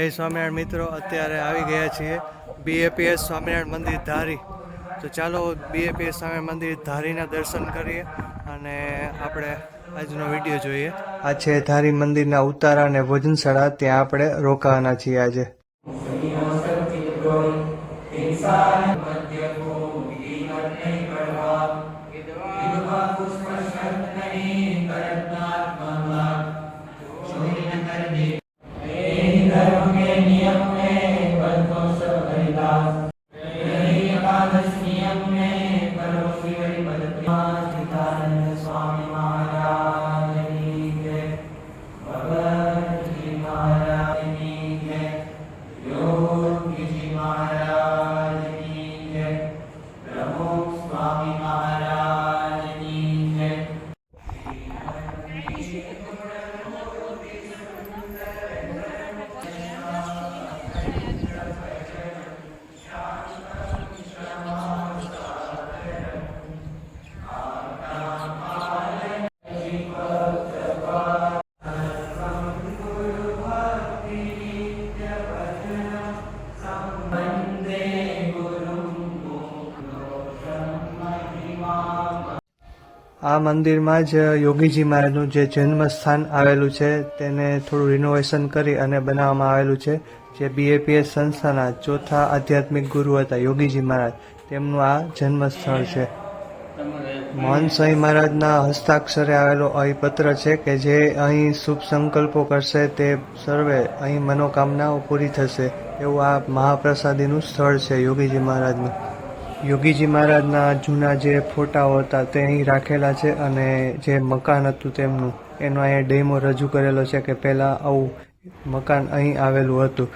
જય સ્વામિનારાયણ મિત્રો, અત્યારે આવી ગયા છીએ બીએપીએસ સ્વામિનારાયણ મંદિર ધારી. તો ચાલો બીએપીએસ સ્વામિનારાયણ મંદિર ધારીના દર્શન કરીએ અને આપણે આજનો વીડિયો જોઈએ. આ છે ધારી મંદિરના ઉતારા અને ભોજનશાળા, ત્યાં આપણે રોકાવાના છીએ આજે. આ મંદિરમાં જ યોગીજી મહારાજનું જે જન્મ સ્થાન આવેલું છે, તેને થોડું રિનોવેશન કરી અને બનાવવામાં આવેલું છે, જે બીએપીએસ સંસ્થાના ચોથા આધ્યાત્મિક ગુરુ હતા યોગીજી મહારાજ. તેમનું આ જન્મ સ્થળ છે. મોહન સ્વામી મહારાજના હસ્તાક્ષરે આવેલો અહીં પત્ર છે કે જે અહીં શુભ સંકલ્પો કરશે તે સર્વે અહીં મનોકામનાઓ પૂરી થશે. એવું આ મહાપ્રસાદીનું સ્થળ છે યોગીજી મહારાજનું. યોગીજી મહારાજના જૂના જે ફોટાઓ હતા તે અહીં રાખેલા છે અને જે મકાન હતું તેમનું, એનો અહીંયા ડેમો રજૂ કરેલો છે કે પહેલાં આવું મકાન અહીં આવેલું હતું.